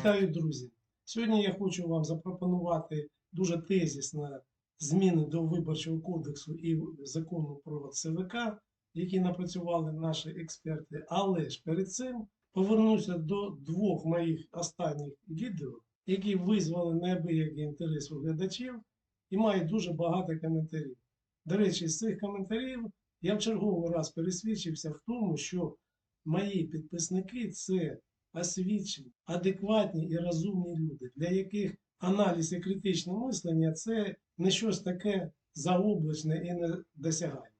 Вітаю, друзі! Сьогодні я хочу вам запропонувати дуже тезісно зміни до Виборчого кодексу і закону про ЦВК, які напрацювали наші експерти. Але ж перед цим повернуся до двох моїх останніх відео, які визвали неабиякий інтерес у глядачів і мають дуже багато коментарів. До речі, з цих коментарів я в черговий раз пересвідчився в тому, що мої підписники це освічені, адекватні і розумні люди, для яких аналіз і критичне мислення це не щось таке заоблачне і недосягаєме.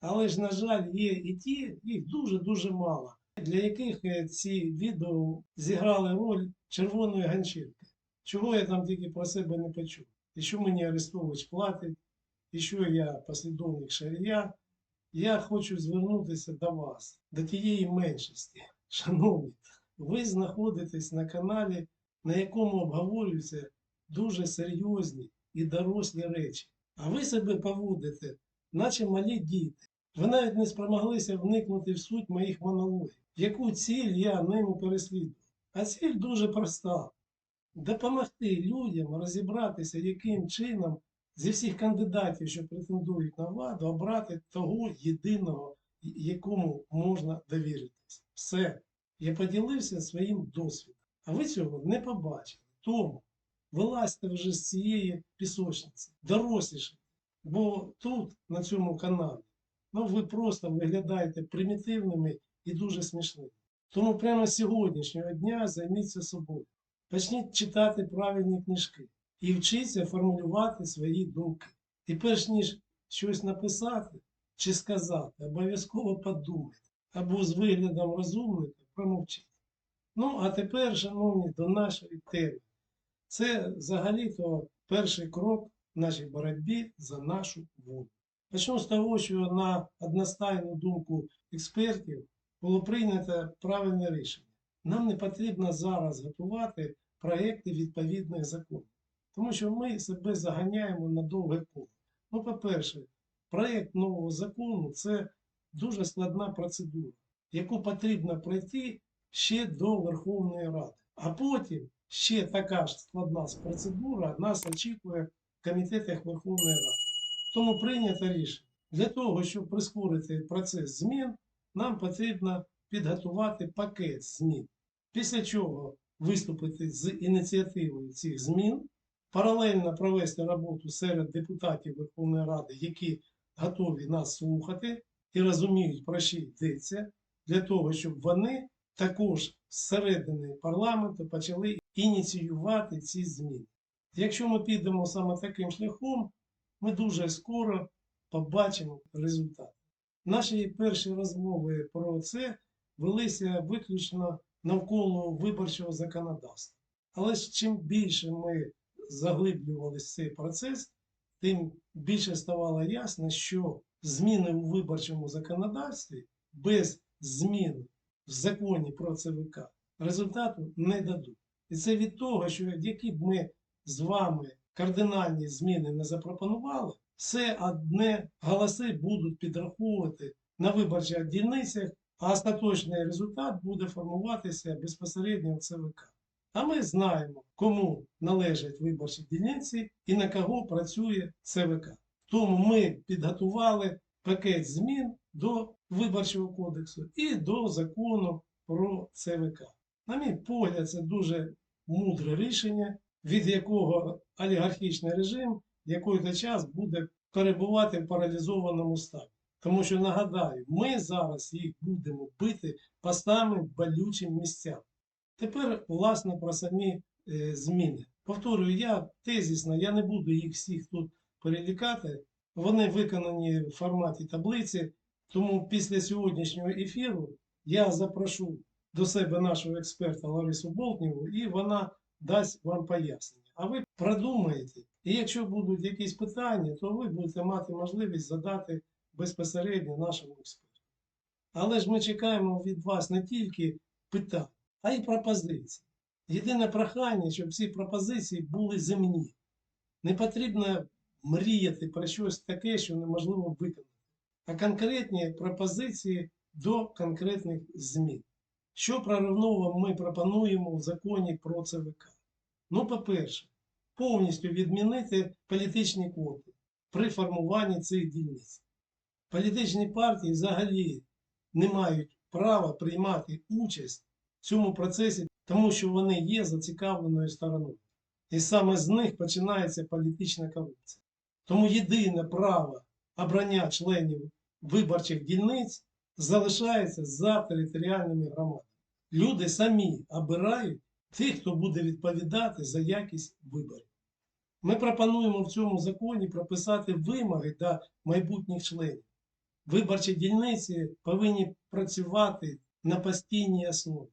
Але ж, на жаль, є і ті, їх дуже-дуже мало, для яких е, ці відео зіграли роль червоної ганчірки. Чого я там тільки про себе не почув. І що мені Арестович платить, і що я послідовник шарія. Я хочу звернутися до вас, до тієї меншості. Шановні, ви знаходитесь на каналі, на якому обговорюються дуже серйозні і дорослі речі. А ви себе поводите, наче малі діти. Ви навіть не спромоглися вникнути в суть моїх монологів. Яку ціль я ними переслідую? А ціль дуже проста: допомогти людям розібратися, яким чином зі всіх кандидатів, що претендують на владу, обрати того єдиного, якому можна довіритись. Все. Я поділився своїм досвідом. А ви цього не побачили. Тому вилазьте вже з цієї пісочниці, доросліше. Бо тут, на цьому каналі, ну ви просто виглядаєте примітивними і дуже смішними. Тому прямо з сьогоднішнього дня займіться собою. Почніть читати правильні книжки і вчіться формулювати свої думки. І перш ніж щось написати чи сказати, обов'язково подумайте або з виглядом розумника промовчіть. Ну, а тепер, шановні, до нашої теми. Це взагалі-то перший крок в нашій боротьбі за нашу волю. Почну з того, що на одностайну думку експертів було прийнято правильне рішення. Нам не потрібно зараз готувати проекти відповідних законів, тому що ми себе заганяємо на довге коло. Ну, по-перше, проєкт нового закону це дуже складна процедура, яку потрібно пройти ще до Верховної Ради. А потім ще така ж складна процедура нас очікує в комітетах Верховної Ради. Тому прийнято рішення. Для того, щоб прискорити процес змін, нам потрібно підготувати пакет змін. Після чого виступити з ініціативою цих змін, паралельно провести роботу серед депутатів Верховної Ради, які готові нас слухати і розуміють, про що йдеться, для того, щоб вони також зсередини парламенту почали ініціювати ці зміни. Якщо ми підемо саме таким шляхом, ми дуже скоро побачимо результат. Наші перші розмови про це велися виключно навколо виборчого законодавства. Але чим більше ми заглиблювалися в цей процес, тим більше ставало ясно, що зміни у виборчому законодавстві без змін в законі про ЦВК результату не дадуть. І це від того, що які б ми з вами кардинальні зміни не запропонували, все одне голоси будуть підраховувати на виборчих дільницях, а остаточний результат буде формуватися безпосередньо в ЦВК. А ми знаємо, кому належать виборчі дільниці і на кого працює ЦВК. Тому ми підготували пакет змін до Виборчого кодексу і до закону про ЦВК. На мій погляд, це дуже мудре рішення, від якого олігархічний режим який-то час буде перебувати в паралізованому стані. Тому що, нагадаю, ми зараз їх будемо бити по самим болючим місцям. Тепер, власне, про самі е, зміни. Повторюю, я тезісно, я не буду їх всіх тут перелікати. Вони виконані в форматі таблиці. Тому після сьогоднішнього ефіру я запрошу до себе нашого експерта Ларису Болтніву, і вона дасть вам пояснення. А ви продумаєте. І якщо будуть якісь питання, то ви будете мати можливість задати безпосередньо нашому експерту. Але ж ми чекаємо від вас не тільки питань, а й пропозиції. Єдине прохання, щоб ці пропозиції були земні. Не потрібно мріяти про щось таке, що неможливо виконати, а конкретні пропозиції до конкретних змін. Що проривного ми пропонуємо в законі про ЦВК? Ну, по-перше, повністю відмінити політичні квоти при формуванні цих дільниць. Політичні партії взагалі не мають права приймати участь в цьому процесі, тому що вони є зацікавленою стороною. І саме з них починається політична корупція. Тому єдине право обрання членів виборчих дільниць залишається за територіальними громадами. Люди самі обирають тих, хто буде відповідати за якість виборів. Ми пропонуємо в цьому законі прописати вимоги до майбутніх членів. Виборчі дільниці повинні працювати на постійній основі,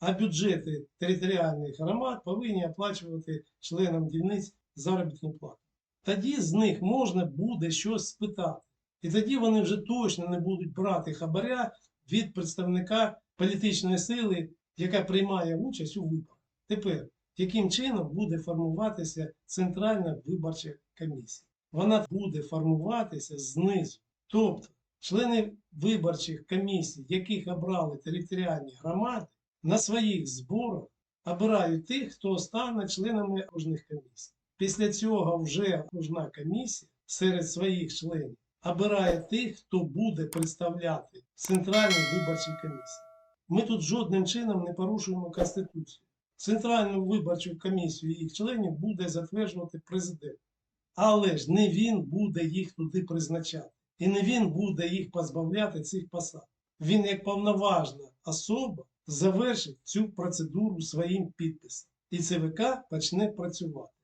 а бюджети територіальних громад повинні оплачувати членам дільниць заробітну плату. Тоді з них можна буде щось спитати. І тоді вони вже точно не будуть брати хабаря від представника політичної сили, яка приймає участь у виборах. Тепер, яким чином буде формуватися Центральна виборча комісія? Вона буде формуватися знизу. Тобто, члени виборчих комісій, яких обрали територіальні громади, на своїх зборах обирають тих, хто стане членами окружних комісій. Після цього вже окружна комісія серед своїх членів обирає тих, хто буде представляти Центральній виборчій комісії. Ми тут жодним чином не порушуємо Конституцію. Центральну виборчу комісію їх членів буде затверджувати президент. Але ж не він буде їх туди призначати. І не він буде їх позбавляти цих посад. Він, як повноважна особа, завершить цю процедуру своїм підписом. І ЦВК почне працювати.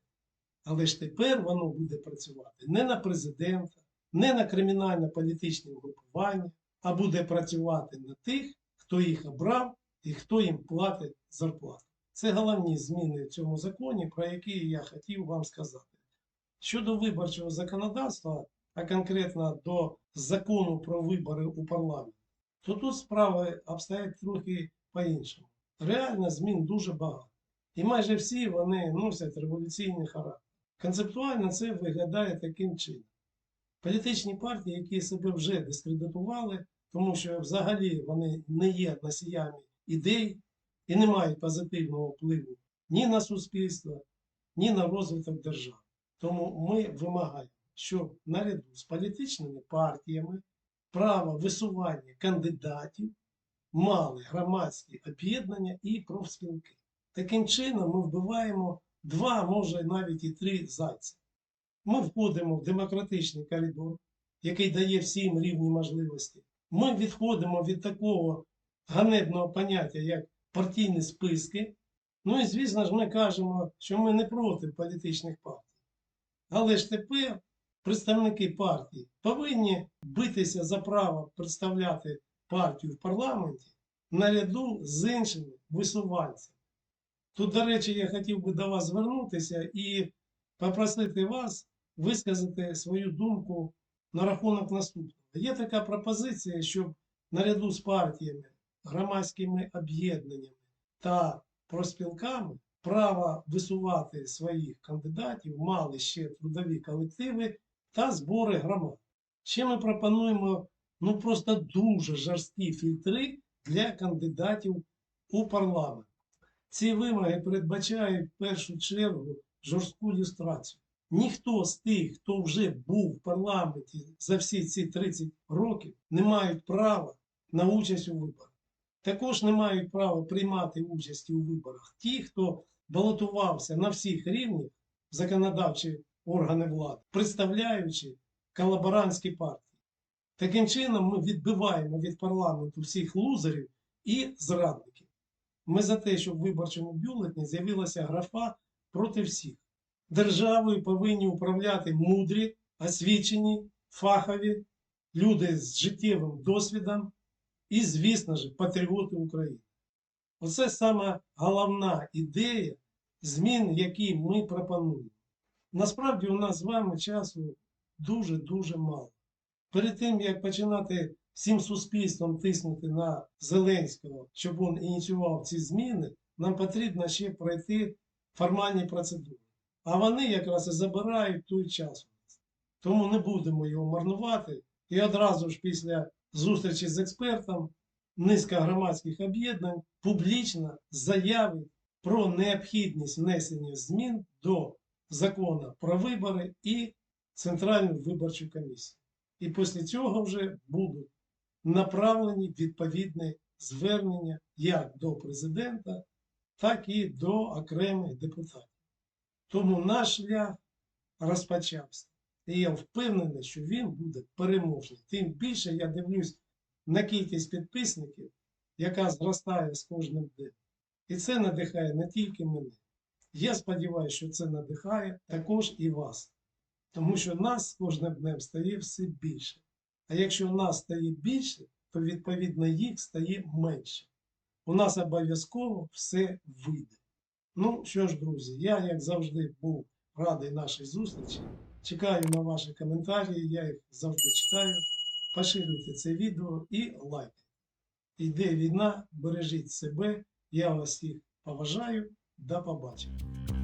Але ж тепер воно буде працювати не на президента, не на кримінально-політичні угрупування, а буде працювати на тих, хто їх обрав і хто їм платить зарплату. Це головні зміни в цьому законі, про які я хотів вам сказати. Щодо виборчого законодавства, а конкретно до закону про вибори у парламент, то тут справи обстоять трохи по-іншому. Реально змін дуже багато. І майже всі вони носять революційний характер. Концептуально це виглядає таким чином. Політичні партії, які себе вже дискредитували, тому що взагалі вони не є носіями ідей і не мають позитивного впливу ні на суспільство, ні на розвиток держави. Тому ми вимагаємо, щоб наряду з політичними партіями право висування кандидатів мали громадські об'єднання і профспілки. Таким чином ми вбиваємо два, може навіть і три зайця. Ми входимо в демократичний коридор, який дає всім рівні можливості. Ми відходимо від такого ганебного поняття, як партійні списки. Ну і звісно ж, ми кажемо, що ми не проти політичних партій. Але ж тепер представники партій повинні битися за право представляти партію в парламенті наряду з іншими висуванцями. Тут, до речі, я хотів би до вас звернутися і попросити вас висказати свою думку на рахунок наступного. Є така пропозиція, щоб наряду з партіями, громадськими об'єднаннями та проспілками право висувати своїх кандидатів мали ще трудові колективи та збори громад. Ще ми пропонуємо ну просто дуже жорсткі фільтри для кандидатів у парламент. Ці вимоги передбачають в першу чергу жорстку люстрацію. Ніхто з тих, хто вже був в парламенті за всі ці 30 років, не мають права на участь у виборах. Також не мають права приймати участь у виборах ті, хто балотувався на всіх рівнях законодавчі органи влади, представляючи колаборантські партії. Таким чином ми відбиваємо від парламенту всіх лузерів і зрадників. Ми за те, щоб в виборчому бюлетні з'явилася графа проти всіх. Державою повинні управляти мудрі, освічені, фахові, люди з життєвим досвідом і, звісно ж, патріоти України. Оце саме головна ідея змін, які ми пропонуємо. Насправді у нас з вами часу дуже-дуже мало. Перед тим, як починати всім суспільством тиснути на Зеленського, щоб він ініціював ці зміни, нам потрібно ще пройти формальні процедури. А вони якраз і забирають той час. Тому не будемо його марнувати. І одразу ж після зустрічі з експертом низка громадських об'єднань публічно заявить про необхідність внесення змін до закону про вибори і Центральну виборчу комісію. І після цього вже будуть направлені відповідні звернення як до президента, так і до окремих депутатів. Тому наш шлях розпочався. І я впевнений, що він буде переможний. Тим більше я дивлюсь на кількість підписників, яка зростає з кожним днем. І це надихає не тільки мене. Я сподіваюся, що це надихає також і вас. Тому що нас з кожним днем стає все більше. А якщо нас стає більше, то відповідно їх стає менше. У нас обов'язково все вийде. Ну що ж, друзі, я, як завжди, був радий нашій зустрічі. Чекаю на ваші коментарі, я їх завжди читаю. Поширюйте це відео і лайкайте. Йде війна, бережіть себе. Я вас всіх поважаю. До побачення.